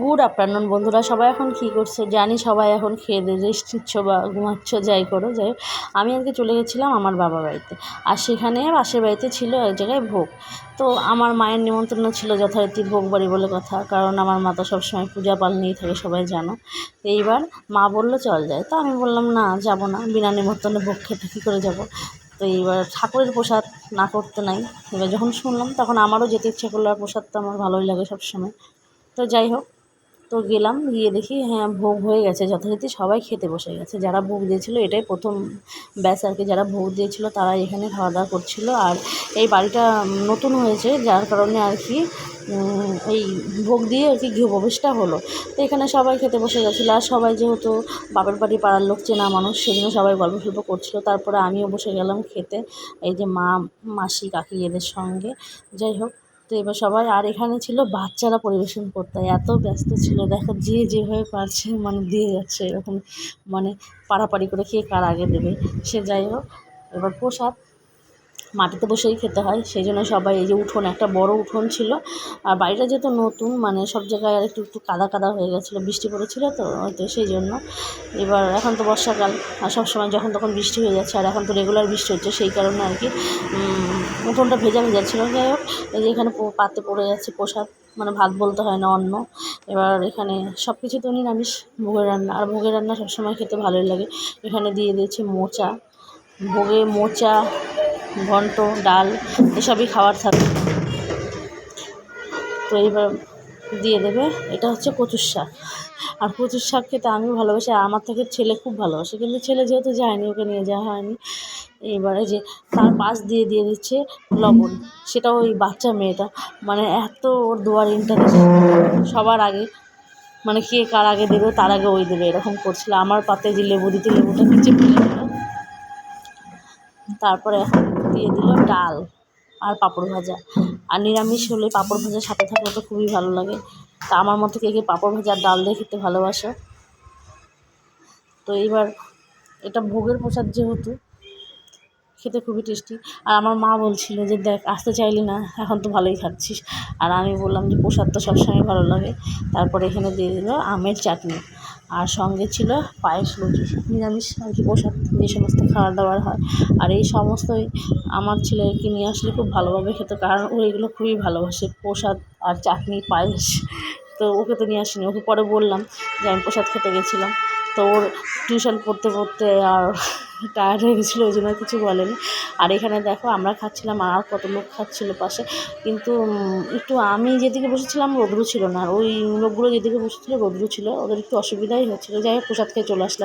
Good afternoon, বন্ধুরা। সবাই এখন কী করছে জানি, সবাই এখন খেয়ে দিয়ে রেস্ট নিচ্ছ বা ঘুমাচ্ছ, যাই করো, যাই আমি আজকে চলে গেছিলাম আমার বাবা বাড়িতে। আর সেখানে পাশের বাড়িতে ছিল এক জায়গায় ভোগ। তো আমার মায়ের নিমন্ত্রণ ছিল যথারীতি ভোগ বাড়ি বলে কথা, কারণ আমার মা তো সবসময় পূজা পাল নিয়েই থাকে, সবাই জানো। এইবার মা বলল, চল যায়। তো আমি বললাম, না, যাব না। বিনা নিমন্ত্রণে ভোগ খেতে কী করে যাব? তো এইবার ঠাকুরের প্রসাদ না করতে নাই। এবার যখন শুনলাম, তখন আমারও যেতে ইচ্ছে করল, আর প্রসাদ তো আমার ভালোই লাগে সবসময়। তো যাই হোক তো গেলাম, গিয়ে দেখি হ্যাঁ ভোগ হয়ে গেছে, যথারীতি সবাই খেতে বসে গেছে। যারা ভোগ দিয়েছিলো, এটাই প্রথম ব্যাচ আর কি, যারা ভোগ দিয়েছিলো তারা এখানে খাওয়া দাওয়া করছিল। আর এই বাড়িটা নতুন হয়েছে, যার কারণে আর কি এই ভোগ দিয়ে আর কি গৃহপ্রবেশটা হলো। তো এখানে সবাই খেতে বসে গেছিল, আর সবাই যেহেতু বাপের বাড়ি পাড়ার লোক, চেনা মানুষ, সেজন্য সবাই গল্প সল্প করছিল। তারপরে আমিও বসে গেলাম খেতে, এই যে মা, মাসি, কাকি, এদের সঙ্গে। যাই হোক তো এবার সবাই, আর এখানে ছিল বাচ্চারা পরিবেশন করতে, এত ব্যস্ত ছিল। দেখো, যে যেভাবে পারছে মানে দিয়ে যাচ্ছে এরকম মানে পাড়াপাড়ি করে কে কার আগে দেবে। সে যাই হোক, এবার প্রসাদ মাটিতে বসেই খেতে হয়, সেই জন্য সবাই এই যে উঠোন, একটা বড় উঠোন ছিল। আর বাড়িটা যেহেতু নতুন মানে সব জায়গায় আর একটু একটু কাদা কাদা হয়ে গেছিল, বৃষ্টি পড়েছিল তো হয়তো সেই জন্য। এবার এখন তো বর্ষাকাল, আর সবসময় যখন তখন বৃষ্টি হয়ে যাচ্ছে, আর এখন তো রেগুলার বৃষ্টি হচ্ছে, সেই কারণে আর কি উঠোনটা ভেজা ভেজা ছিল। যাই হোক, এই যে এখানে পাতে পড়ে যাচ্ছে প্রসাদ মানে ভাত বলতে হয় না অন্য এবার এখানে সব কিছু তো নিরামিষ, ভোগের রান্না। আর ভোগের রান্না সবসময় খেতে ভালোই লাগে। এখানে দিয়ে দিয়েছে মোচা, ভোগে মোচা ঘন্ট, ডাল, এসবই খাবার থাকে। তো এইবার দিয়ে দেবে। এটা হচ্ছে কচুর শাক। আর কচুর শাক খেতে আমিও ভালোবাসি, আর আমার থেকে ছেলে খুব ভালোবাসে। কিন্তু ছেলে যেহেতু যায়নি, ওকে নিয়ে যাওয়া হয়নি। এবারে যে তার পাশ দিয়ে দিয়ে দিচ্ছে লবণ। সেটাও ওই বাচ্চা মেয়েটা। মানে এত ওর দোয়ার ইন্টারেস্ট সবার আগে মানে কে কার আগে দেবে, তার আগে ওই দেবে। এরকম করছিল। আমার পাতে যে লেবু দিতে, লেবুটা নিচে তারপরে এখন দিয়ে দিল ডাল আর পাঁপড় ভাজা। আর নিরামিষ হলে পাঁপড় ভাজার সাথে থাকলে তো খুবই ভালো লাগে। তা আমার মতো কে কে পাঁপড় ভাজা ডাল দিয়ে খেতে ভালোবাসে। তো এইবার এটা ভোগের প্রসাদ যেহেতু খেতে খুবই টেস্টি। আর আমার মা বলছিল যে, দেখ, আসতে চাইলি না, এখন তো ভালোই খাচ্ছিস। আর আমি বললাম যে, প্রসাদ তো সবসময় ভালো লাগে। তারপরে এখানে দিয়ে দিল আমের চাটনি। আর সঙ্গে ছিল পায়েস লুচি, নিরামিষ আর কি প্রসাদ যে সমস্ত খাবার দাবার হয়। আর এই সমস্তই আমার ছেলেকে নিয়ে আসলে খুব ভালোভাবে খেত, কারণ ও এগুলো খুবই ভালোবাসে, প্রসাদ আর চাটনি, পায়েস। তো ওকে তো নিয়ে আসিনি। ওকে পরে বললাম যে আমি প্রসাদ খেতে গেছিলাম। তো ওর টিউশন পড়তে পড়তে আর টায়ার্ড হয়ে গেছিল, ওই জন্য কিছু বলেনি। আর এখানে দেখো আমরা খাচ্ছিলাম, আর কত লোক খাচ্ছিল পাশে। কিন্তু একটু আমি যেদিকে বসেছিলাম রোদ্রু ছিল না। ওই লোকগুলো যেদিকে বসেছিল রোদ্রু ছিল। ওদের একটু অসুবিধাই হচ্ছিল। যাই হোক, প্রসাদ খেয়ে চলে আসলাম।